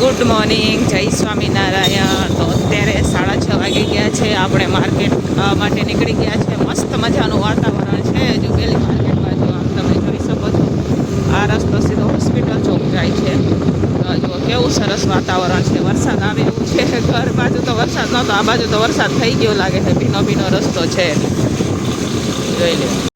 Good morning, જય સ્વામિનારાયણ. તો અત્યારે સાડા છ વાગે ગયા છે. આપણે માર્કેટ માટે નીકળી ગયા છે. મસ્ત મજાનું વાતાવરણ છે. જો પેલી માર્કેટ બાજુ, આમ તમે જોઈ શકો છો. આ રસ્તો સીધો હોસ્પિટલ ચોક જાય છે. જો કેવું સરસ વાતાવરણ છે. વરસાદ આવે એવું છે. ઘર બાજુ તો વરસાદ નહોતો, આ બાજુ તો વરસાદ થઈ ગયો લાગે છે. ભીનો ભીનો રસ્તો છે. જોઈ લે.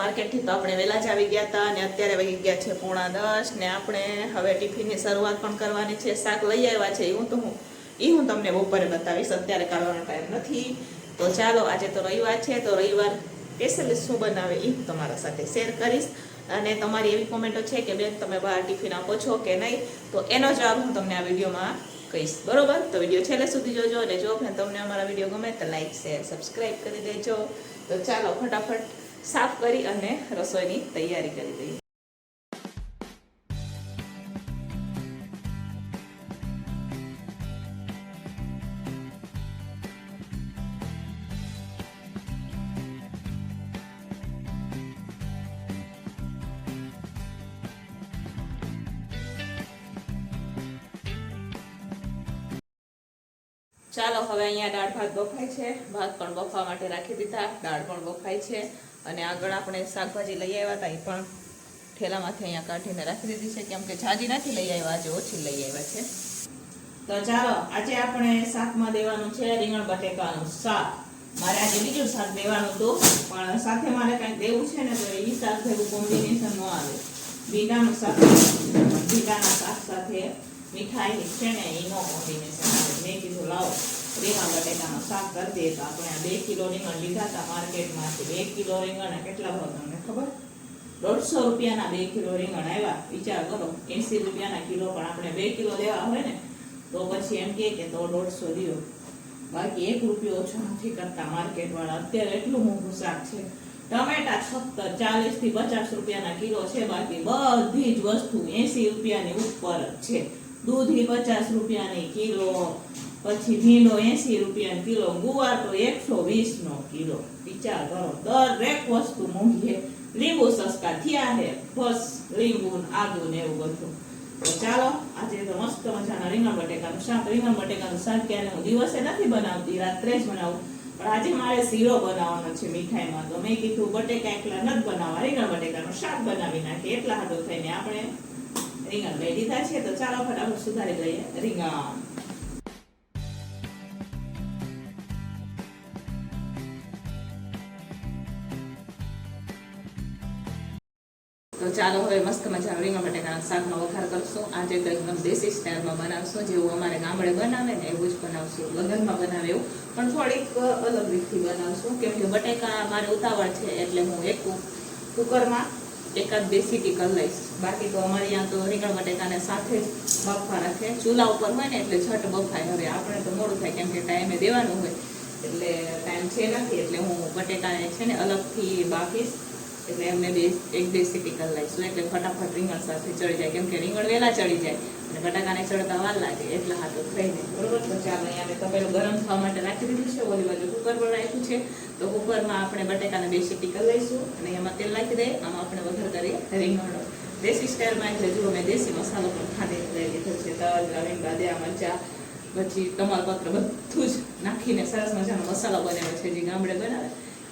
માર્કેટથી તો આપણે વહેલા જ આવી ગયા હતા અને અત્યારે વહી ગયા છે પોણા દસ ને આપણે હવે ટિફિનની શરૂઆત પણ કરવાની છે. શાક લઈ આવ્યા છે એવું તો હું એ હું તમને બપોરે બતાવીશ, અત્યારે કાઢવાનો ટાઈમ નથી. તો ચાલો, આજે તો રવિવાર છે, તો રવિવાર સ્પેશિયલી શું બનાવે એ હું તમારા સાથે શેર કરીશ. અને તમારી એવી કોમેન્ટો છે કે બેન, તમે બહાર ટિફિન આપો છો કે નહીં, તો એનો જવાબ હું તમને આ વિડીયોમાં કહીશ. બરોબર? તો વીડિયો છેલ્લે સુધી જોજો અને જો તમને અમારા વીડિયો ગમે તો લાઈક શેર સબસ્ક્રાઈબ કરી દેજો. તો ચાલો, ફટાફટ સાફ કરી અને રસોઈની તૈયારી કરી દઈએ. ચાલો, હવે અહીંયા દાળ ભાત બફાય છે. ભાત પણ બફવા માટે રાખી દીધા. દાળ પણ બફાય છે. અને આગળ આપણે શાકભાજી લઈ આવ્યા હતા, એ પણ ઠેલામાંથી અહીંયા કાઢીને રાખી દીધી છે, કેમ કે જાજી નથી લઈ આવ્યા, આજે ઓછી લઈ આવ્યા છે. તો ચાલો, આજે આપણે શાકમાં દેવાનું છે, રીંગણ બટેકાનું શાક. મારે આજે બીજું શાક દેવાનું હતું, પણ સાથે મારે કંઈક દેવું છે ને, તો એ શાક ભેગું કોમ્બિનેશન ન આવે. ભીંડાનું શાક ભીંડાના શાક સાથે મીઠાઈ છે ને, એનો કોમ્બિનેશન આવે. મેં કીધું, લાવો. રીંગણ બટેકાનું શાક કરી દઈએ તો આપણે આ બે કિલો રીંગણ લીધા હતા માર્કેટમાંથી. બે કિલો રીંગણના કેટલા ભાવ તમને ખબર? દોઢસો રૂપિયાના બે કિલો રીંગણ આવ્યા. વિચાર કરો, એંસી રૂપિયાના કિલો પણ આપણે બે કિલો લેવા હોય ને, તો પછી એમ કહે કે તો દોઢસો લ્યો બાકી એક રૂપિયો ઓછો નથી કરતા માર્કેટવાળા. અત્યારે એટલું મોંઘું શાક છે. ટમેટા સત્તર ચાલીસથી પચાસ રૂપિયાના કિલો છે. બાકી બધી જ વસ્તુ એસી રૂપિયાની ઉપર જ છે. દૂધી પચાસ રૂપિયાની કિલો. પછી ભીંડો એસી રૂપિયા કિલો ગુવાર તો એકસો વીસ નો કિલો. વિચાર કરો, દરેક વસ્તુ મોંઘી લીંબુ સસ્તા થયા છે બસ લીંબુ આદુ ને એવું બધું. ચાલો, આજે તો મસ્ત મજાના રીંગણ બટેકાનું શાક. રીંગણ બટેકાનું શાક ક્યારે હું દિવસે નથી બનાવતી, રાત્રે જ બનાવું. પણ આજે મારે શીરો બનાવવાનો છે મીઠાઈમાં. તો મેં કીધું બટેકા એકલા નથી બનાવવા. રીંગણ બટેકાનું શાક બનાવી નાખીએ. એટલા હાડો થઈને આપણે રીંગણ લઈ લીધા છે. તો ચાલો ફટાફટ સુધારી લઈએ. રીંગણ. તો ચાલો હવે મસ્ત મજાનું રીંગણ બટેકાના શાકનો વઘાર કરશું. આજે તો એકદમ દેશી સ્ટાઇલમાં બનાવશું જેવું અમારે ગામડે બનાવે ને એવું જ બનાવશું, લગ્નમાં બનાવે એવું. પણ થોડીક અલગ રીતથી બનાવશું. કેમ કે બટેકા મારે ઉતાવળ છે, એટલે હું એક કુકરમાં એકાદ બે સીટી કરી લઈશ. બાકી તો અમારે ત્યાં તો રીંગણ બટેકાને સાથે જ બફવા રાખે. ચૂલા ઉપર હોય ને એટલે છટ બફાય. હવે આપણે તો મોડું થાય, કેમ કે ટાઈમે દેવાનું હોય. એટલે ટાઈમ છે નથી, એટલે હું બટેકાને છે ને અલગથી બાફીશ. એટલે એમને બે એક બે સીટી કરી લઈશું એટલે ફટાફટ રીંગણ સાથે ચડી જાય. કેમ કે રીંગણ વહેલા ચડી જાય. અને બટાકાને ચડતા વાર લાગે, એટલા હાથો થઈ બરોબર? તો ચાલો, અહીંયા મેં તપેલું ગરમ થવા માટે રાખી દીધું છે. ઓલી બાજુ કુકર પર રાખ્યું છે. તો કુકરમાં આપણે બટાકાને બે સીટી કરી લઈશું અને એમાં તેલ નાખી દઈએ. આમાં આપણે વઘાર કરીએ રીંગણનો. દેશી સ્ટાઇલમાં એટલે જુઓ મેં દેશી મસાલો પણ ખાંડી લઈ લીધો છે. તલ લવિંગ બાદિયા મરચા, પછી તમાલપત્ર બધું જ નાખીને સરસ મજાનો મસાલો બનાવ્યો છે. જે ગામડે બનાવે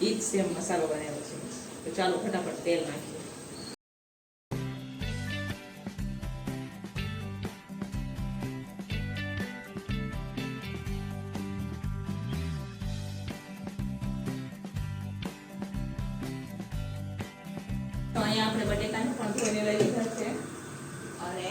એ જ સેમ મસાલો છે તો ચાલો ફટાફટ તેલ નાખીએ. તો અહીંયા આપણે બટેકાને પણ ધોઈને લઈ લીધા છે. અને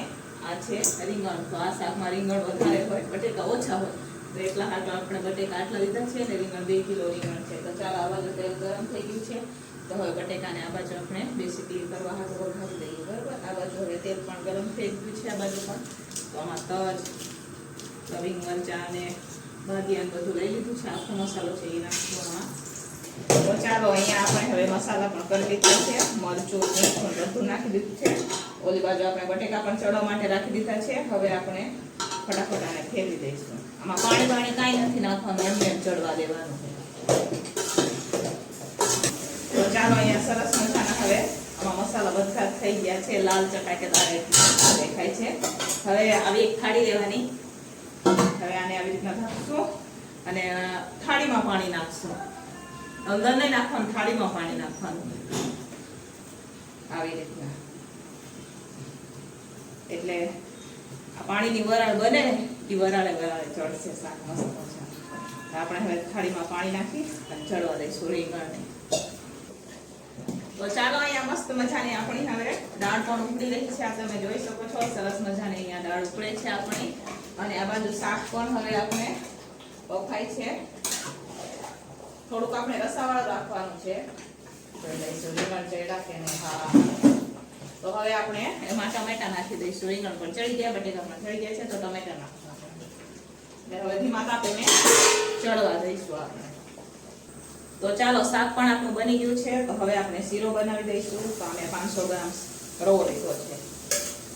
આ છે રીંગણ. તો આ શાકમાં રીંગણ વધારે હોય, બટેકા ઓછા હોય. તો એટલા હાટો આપણે બટેકા આટલા લીધા છે ને રીંગણ બે કિલો રીંગણ છે. તો ચાલો આવા તેલ ગરમ થઈ ગયું છે. તો હવે બટેકાને આ બાજુ આપણે બેસિકલી કરવા હાટો વઘારી દઈએ, બરાબર? આ બાજુ હવે તેલ પણ ગરમ થઈ ગયું છે આ બાજુ પણ. તો આમાં તજ લવિંગ મરચાં અને ભાજીયાને બધું લઈ લીધું છે. આખો મસાલો છે એ નાખવામાં તો ચાલો, અહીંયા આપણે હવે મસાલા પણ કરી દીધા છે. મરચું મીઠું બધું નાખી દીધું છે. ઓલી બાજુ આપણે બટેકા પણ ચડવા માટે રાખી દીધા છે. હવે આપણે ફટાફટ આને ફેરવી દઈશું. આમાં પાણી પાણી કાંઈ નથી નાખવાનું, એમને ચડવા દેવાનું તો ચાલો અહીંયા સરસ મજાના હવે આમાં મસાલા બધા થઈ ગયા છે. લાલ ચટાકેદાર દેખાય છે. હવે આવી એક થાળી લેવાની. હવે આને આવી રીતના ઢાંકશું અને થાળીમાં પાણી નાખશું. અંદર નહીં નાખવાનું, થાળીમાં પાણી નાખવાનું. આવી રીતના. એટલે આ પાણીની વરાળ બને એ વરાળે વરાળે ચડશે શાક મસ્ત આપણે હવે થાળીમાં પાણી નાખી અને ચડવા દઈશું રીંગણને. તો ચાલો અહીંયા મસ્ત મજાની આપણી હવે દાળ પણ ઉકળી રહી છે. આ તમે જોઈ શકો છો સરસ મજાની અહીંયા દાળ ઉકળે છે આપણી. અને આ બાજુ શાક પણ હવે આપણે બફાય છે. થોડુંક આપણે રસાવાળું રાખવાનું છે. જોઈ લઈશું રીંગણ ચડ્યા કે નહીં હા. તો હવે આપણે એમાં ટમેટા નાખી દઈશું. રીંગણ પણ ચડી ગયા બટેકા પણ ચડી ગયા છે તો ટમેટા નાખવા હવે ધીમા તાપે ચડવા દઈશું આપણે. તો ચાલો, શાક પણ આપણું બની ગયું છે, તો હવે આપણે શીરો બનાવી દઈશું. તો અમે પાંચસો ગ્રામ રવો લીધો છે.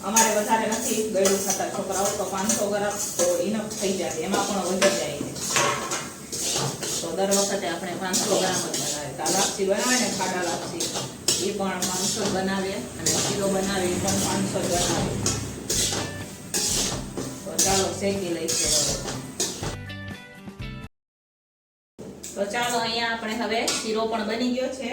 અમારે વધારે નથી ગળ્યું ખાતા છોકરાઓ, તો પાંચસો ગ્રામ તો ઇનફ થઈ જાય. એમાં પણ વધી જાય તો દર વખતે આપણે પાંચસો ગ્રામ જ બનાવીએ. તો લાપસી બનાવે ને ખાડા લાપસી, એ પણ પાંચસો બનાવીએ. અને શીરો બનાવીએ પણ પાંચસો જ બનાવીએ. તો ચાલો, શેકી લઈશું તો ચાલો અહીંયા આપણે હવે શીરો પણ બની ગયો છે.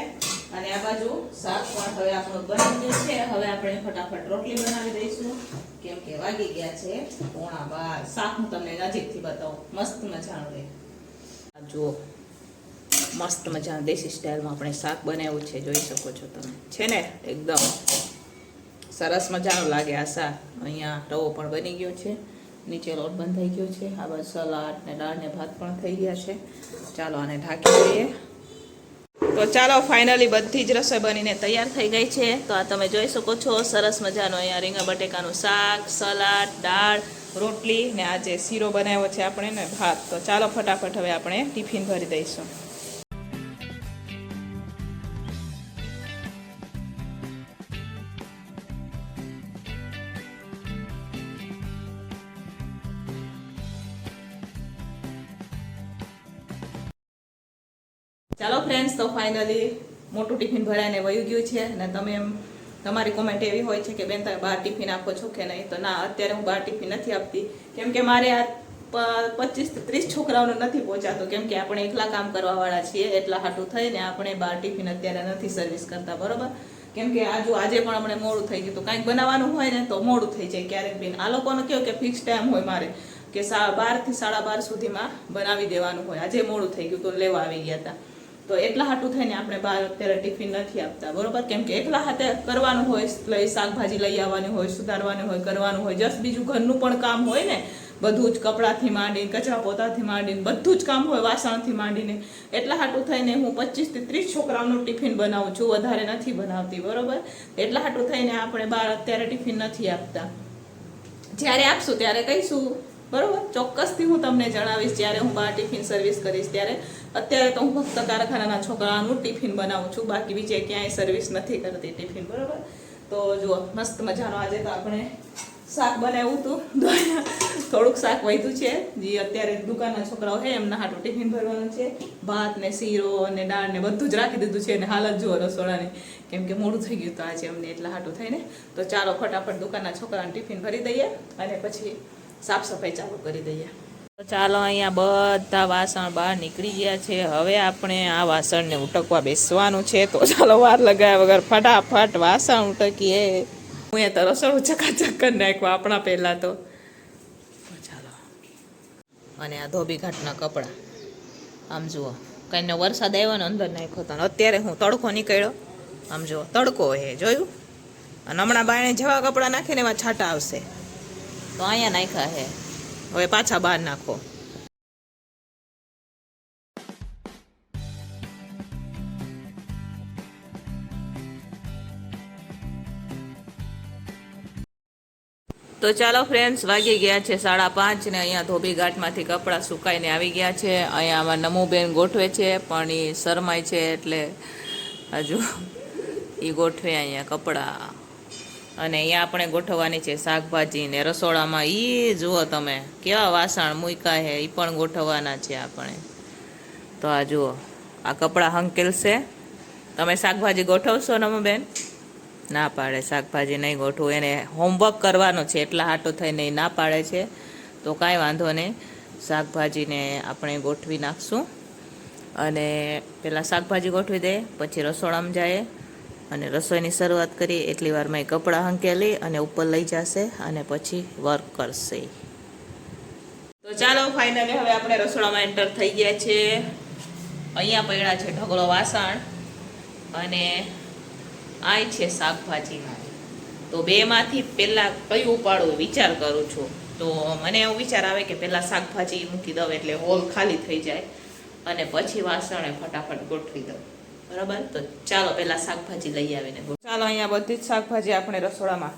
અને આ બાજુ શાક પણ હવે આપણો બની ગયું છે. હવે આપણે ફટાફટ રોટલી બનાવી દઈશું. કેમ કે વાગી ગયા છે પોણા બાર. શાક હું તમને નજીકથી બતાવું. મસ્ત મજાનું રહે જુઓ. મસ્ત મજાનું દેશી સ્ટાઇલમાં આપણે શાક બનાવ્યું છે. જોઈ શકો છો તમે. છે ને? એકદમ. સરસ મજાનું લાગે આ શાક. અહીંયા રવો પણ બની ગયો છે. નીચે લોટ બંધાઈ ગયો છે. આ બાજુ સલાડ ને દાળ ને ભાત પણ થઈ ગયા છે. ચાલો આને ઢાંકી દઈએ. તો ચાલો ફાઇનલી બધી જ રસોઈ બનીને તૈયાર થઈ ગઈ છે. તો આ તમે જોઈ શકો છો સરસ મજાનો અહીંયા રીંગણ બટેકાનું શાક, સલાડ, દાળ, રોટલી ને આજે શીરો બનાવ્યો છે આપણે ને ભાત. તો ચાલો ફટાફટ હવે આપણે ટિફિન ભરી દઈશું. ચાલો ફ્રેન્ડ્સ તો ફાઇનલી મોટું ટિફિન ભરાઈને વયું ગયું છે અને તમે એમ તમારી કોમેન્ટ એવી હોય છે કે બેન, તમે બહાર ટિફિન આપો છો કે નહીં? તો ના, અત્યારે હું બહાર ટિફિન નથી આપતી. કેમ કે મારે આ પચીસ ત્રીસ છોકરાઓનું નથી પહોંચાતો. કેમ કે આપણે એકલા કામ કરવાવાળા છીએ, એટલા હાટું થઈને આપણે બહાર ટિફિન અત્યારે નથી સર્વિસ કરતા, બરોબર? કેમ કે આજુ, આજે પણ અમને મોડું થઈ ગયું તો કાંઈક બનાવવાનું હોય ને તો મોડું થઈ જાય ક્યારેક બી આ લોકોને કેવું કે ફિક્સ ટાઈમ હોય મારે કે સા, બારથી સાડા બાર સુધીમાં બનાવી દેવાનું હોય. આજે મોડું થઈ ગયું તો લેવા આવી ગયા હતા. તો એકલા હાટું થઈને આપણે બહાર અત્યારે ટિફિન નથી આપતા. બરોબર? કેમ કે એકલા હાથે કરવાનું હોય, લઈ શાકભાજી લઈ આવવાની હોય, સુધારવાની હોય, કરવાનું હોય જસ્ટ બીજું ઘરનું પણ કામ હોય ને, બધું જ કપડાથી માંડીને, કચરા પોતાથી માંડીને, બધું જ કામ હોય વાસણથી માંડીને. એટલા હાટું થઈને હું પચીસથી ત્રીસ છોકરાઓનું ટિફિન બનાવું છું, વધારે નથી બનાવતી, બરોબર? એટલા હાટું થઈને આપણે બહાર અત્યારે ટિફિન નથી આપતા. જ્યારે આપશું, ત્યારે કહીશું. બરોબર? ચોક્કસથી હું તમને જણાવીશ જ્યારે હું બહાર ટિફિન સર્વિસ કરીશ ત્યારે. અત્યારે તો હું ફક્ત કારખાનાના છોકરાઓનું ટિફિન બનાવું છું, બાકી બીજે ક્યાંય સર્વિસ નથી કરતી ટિફિન, બરોબર? તો જુઓ, મસ્ત મજાનો આજે તો આપણે શાક બનાવ્યું હતું. થોડુંક શાક વધ્યું છે. જે, અત્યારે દુકાનના છોકરાઓ છે, એમના હાટું ટિફિન ભરવાનું છે. ભાત ને શીરો અને દાળ ને બધું જ રાખી દીધું છે. અને હાલત જુઓ રસોડાની, કેમ કે મોડું થઈ ગયું તો આજે અમને એટલા હાટું થઈને. તો ચાલો, ફટાફટ દુકાનના છોકરાને ટિફિન ભરી દઈએ અને પછી સાફ સફાઈ ચાલુ કરી દઈએ. તો ચાલો અહીંયા બધા વાસણ બહાર નીકળી ગયા છે. હવે આપણે આ વાસણને ઉટકવા બેસવાનું છે. તો ચાલો વાર લગાવ્યા વગર ફટાફટ વાસણ ઉટકીએ. હું એ તો રસોડું ચકાચક નાખ્યું આપણા પહેલાં તો. તો ચાલો. અને આ ધોબી ઘાટના કપડાં. આમ જુઓ. કંઈને વરસાદ આવ્યો ને અંદર નાખ્યો તો. અત્યારે હું તડકો નીકળ્યો. આમ જુઓ. તડકો હે, જોયું? અને હમણાં બાયણે જેવા કપડાં નાખીને એમાં છાંટા આવશે. તો અહીંયા નાખ્યા હે. હવે પાછા બહાર નાખો. તો ચાલો ફ્રેન્ડ્સ વાગી ગયા છે સાડા પાંચ ને અહીંયા ધોબી ઘાટમાંથી કપડાં સુકાઈને આવી ગયા છે. અહીંયા આમાં નમુબેન ગોઠવે છે, પણ એ શરમાય છે એટલે હજુ એ ગોઠવે અહીંયા કપડાં. અને અહીંયા આપણે ગોઠવવાની છે શાકભાજી ને રસોડામાં. એ જુઓ તમે, કેવા વાસણ મૂકા છે એ પણ ગોઠવવાના છે આપણે. તો આ જુઓ, આ કપડાં હંકેલશે તમે શાકભાજી ગોઠવશો નમુબેન ના પાડે, શાકભાજી નહીં ગોઠવું. એને હોમવર્ક કરવાનો છે, એટલા હાટો થઈને એ ના પાડે છે. તો કાંઈ વાંધો નહીં. શાકભાજીને આપણે ગોઠવી નાખશું. અને પહેલાં શાકભાજી ગોઠવી દે, પછી રસોડામાં જાય. અને રસોઈની શરૂઆત કરી એટલી વારમાં એ કપડાં હંકેલી અને ઉપર લઈ જશે અને પછી વર્ક કરશે. તો ચાલો ફાઇનલી હવે આપણે રસોડામાં એન્ટર થઈ ગયા છે. અહીંયા પડ્યા છે ઢગલો વાસણ અને આ છે શાકભાજી તો બેમાંથી પહેલાં કયું ઉપાડું વિચાર કરું છું. તો મને એવું વિચાર આવે કે પહેલાં શાકભાજી મૂકી દઉં એટલે હોલ ખાલી થઈ જાય અને પછી વાસણે ફટાફટ ગોઠવી દઉં. બરાબર? તો ચાલો, પહેલાં શાકભાજી લઈ આવીને ચાલો, અહીંયા બધી જ શાકભાજી આપણે રસોડામાં.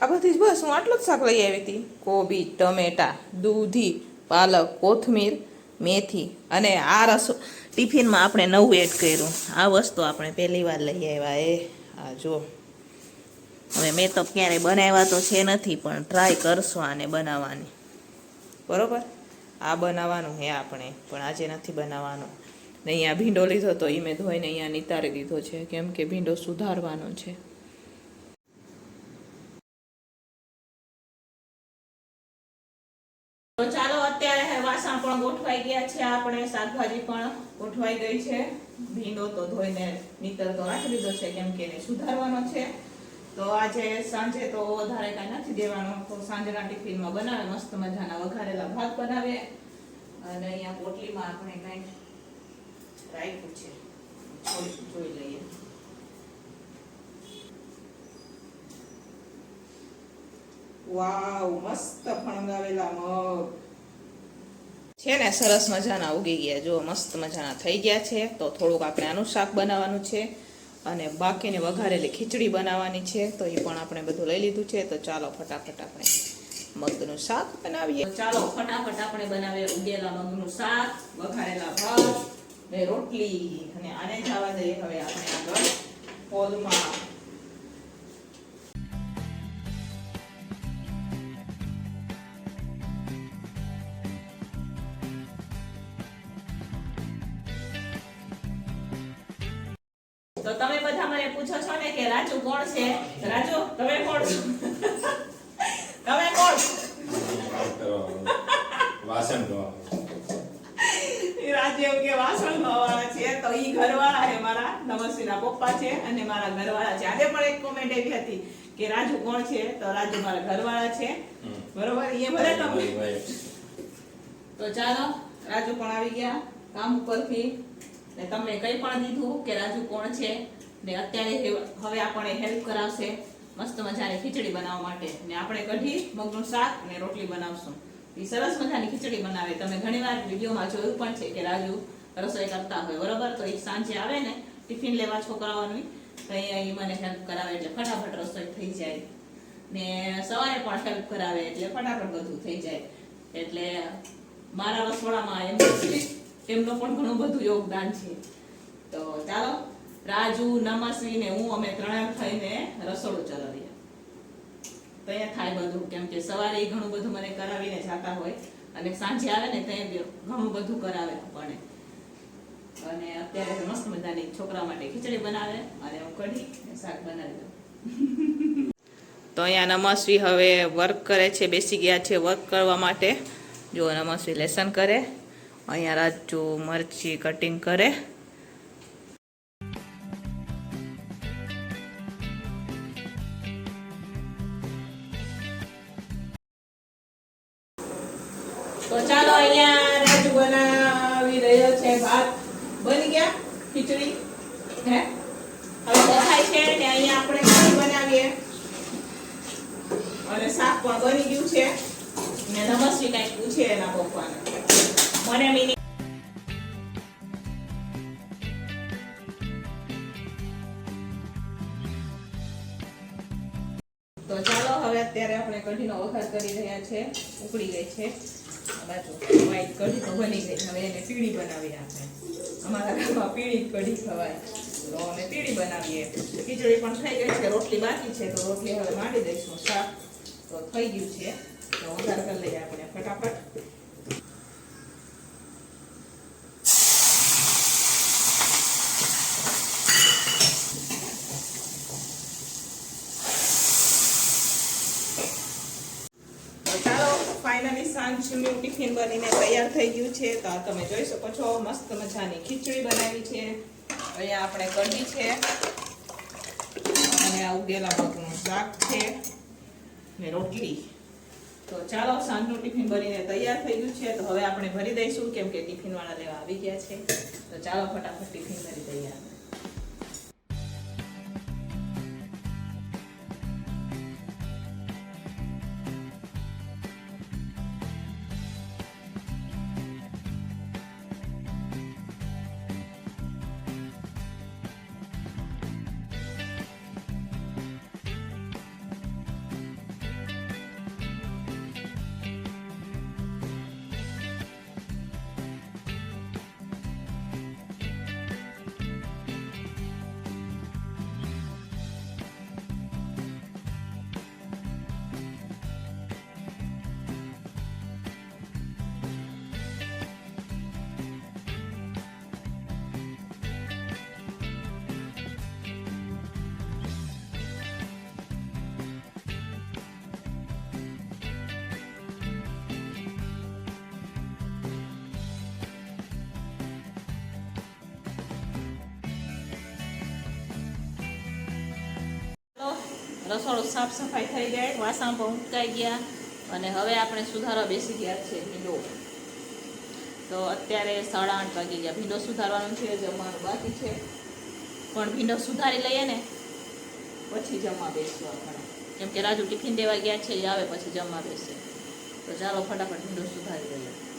આ બધી જ બસ, હું આટલું જ શાક લઈ આવી હતી. કોબી, ટમેટા, દૂધી, પાલક, કોથમીર, મેથી અને આ રસો, ટિફિનમાં આપણે નવું એડ કર્યું. આ વસ્તુ આપણે પહેલી વાર લઈ આવ્યા એ. આ જો. હવે મેં તો ક્યારેય બનાવ્યા તો છે નથી, પણ ટ્રાય કરશું આને બનાવવાની. બરોબર? આ બનાવવાનું હે આપણે, પણ આજે નથી બનાવવાનું. ને અહીંયા ભીંડો લીધો તો એ મેં ધોઈને અહીંયા નિતારી દીધો છે, કેમ કે ભીંડો સુધારવાનો છે. વાસણ પણ ગોઠવાઈ ગયા છે ગોઠવાઈ ગઈ છે. ભીંડો તો ધોઈને નીતર તો રાખી દીધો છે, કેમ કે સુધારવાનો છે. તો આજે સાંજે તો વધારે કાંઈ નથી દેવાનું, તો સાંજના ટિફિનમાં બનાવે, મસ્ત મજાના વઘારેલા ભાત બનાવે. અને અહીંયા પોટલીમાં આપણે કાંઈ રાખ્યું છે જોઈ- લઈએ વાવ મસ્ત ફણગાવેલા મગ. છે ને, સરસ મજાના ઉગી ગયા. જો મસ્ત મજાના થઈ ગયા છે. તો થોડુંક આપણે આનું શાક બનાવવાનું છે અને બાકીને વઘારેલી ખીચડી બનાવવાની છે. તો એ પણ આપણે બધું લઈ લીધું છે. તો ચાલો ફટાફટ આપણે મગનું શાક બનાવીએ. ચાલો ફટાફટ આપણે બનાવીએ ઉગેલા મગનું શાક, વઘારેલા ભાત. ને રોટલી અને આને જવા દઈએ. હવે આપણે આગળ હોલમાં તો તમે બધા મને પૂછો છો ને કે રાજુ કોણ છે? રાજુ, તમે કોણ છો? તમે કોણ? વાસણ ધોવા. એ કે વાસણ ધોવાવાળા છે તો ઈ ઘરવાળા છે મારા નમસ્વીના પપ્પા છે અને મારા ઘરવાળા છે. આજે પણ એક કોમેન્ટ એવી હતી કે રાજુ કોણ છે? તો રાજુ મારા ઘરવાળા છે. બરોબર? એ ભલે તમને તો ચાલો રાજુ પણ આવી ગયા કામ ઉપરથી. ને તમને કંઈ પણ દીધું કે રાજુ કોણ છે ને અત્યારે હવે આપણે હેલ્પ કરાવશે મસ્ત મજાની ખીચડી બનાવવા માટે. ને આપણે કઢી મગનું શાક ને રોટલી બનાવશું. એ સરસ મજાની ખીચડી બનાવે. તમે ઘણીવાર વિડીયોમાં જોયું પણ છે કે રાજુ રસોઈ કરતા હોય, બરોબર? તો એ સાંજે આવે ને, ટિફિન લેવા છોકરાઓની, તો એ મને હેલ્પ કરાવે એટલે ફટાફટ રસોઈ થઈ જાય. ને સવારે પણ હેલ્પ કરાવે એટલે ફટાફટ બધું થઈ જાય. એટલે મારા રસોડામાં એમ એમનું પણ ઘણું બધું યોગદાન છે. તો ચાલો, રાજુ નમસ્વી ને હું, અમે ત્રણે થઈને રસોડું ચલાવીએ. તો અહીંયા થાય બધું. કેમ કે સવારે એ ઘણું બધું મને કરાવીને જાતા હોય અને સાંજે આવે ને ત્યાં ઘણું બધું કરાવે પણ અને અત્યારે મસ્ત મજાની છોકરા માટે ખીચડી બનાવે અને હું કઢી શાક બનાવી દઉં. તો અહીંયા નમસ્વી હવે વર્ક કરે છે, બેસી ગયા છે વર્ક કરવા માટે. જો નમસ્વી લેસન કરે. અહીંયા રાજુ મરચી કટિંગ કરે. પણ બની ગયું છે. ને નમસ્વી કંઈક પૂછે એના પપ્પાને મને મિની તો ચાલો, હવે અત્યારે આપણે કઢીનો વઘાર કરી રહ્યા છે. ઉકળી ગઈ છે. બાજુ વ્હાઈટ કઢી તો બની ગઈ. હવે એને પીળી બનાવી આપણે. અમારા ઘરમાં પીળી કઢી ખવાય. તો અમે પીળી બનાવીએ. ખીચડી પણ થઈ ગઈ છે. રોટલી બાકી છે. તો રોટલી હવે માંડી દઈશું. શાક તો થઈ ગયું છે. તો વઘાર કરી લઈએ આપણે ફટાફટ. ટિફિન બનીને તૈયાર થઈ ગયું છે. તો તમે જોઈ શકો છો, મસ્ત મજાની ખીચડી બનાવી છે. અહીંયા આપણે કઢી છે. અને આ ઉગેલા મગનું શાક છે. ને રોટલી. તો ચાલો, સાંજનું ટિફિન ભરીને તૈયાર થઈ ગયું છે. તો હવે આપણે ભરી દઈશું, કેમ કે ટિફિનવાળા લેવા આવી ગયા છે. તો ચાલો, ફટાફટ ટિફિન ભરી દઈએ. રસોડું સાફ સફાઈ થઈ ગઈ વાસણ પણ ઉટકાઈ ગયા અને હવે આપણે સુધારવા બેસી ગયા છે ભીંડો. તો અત્યારે સાડા આઠ વાગી ગયા. ભીંડો સુધારવાનું છે જમવાનું બાકી છે. પણ ભીંડો સુધારી લઈએ ને, પછી જમવા બેસવા આપણે. કેમ કે રાજુ ટિફિન દેવા ગયા છે, એ આવે પછી જમવા બેસે. તો ચાલો ફટાફટ ભીંડો સુધારી લઈએ.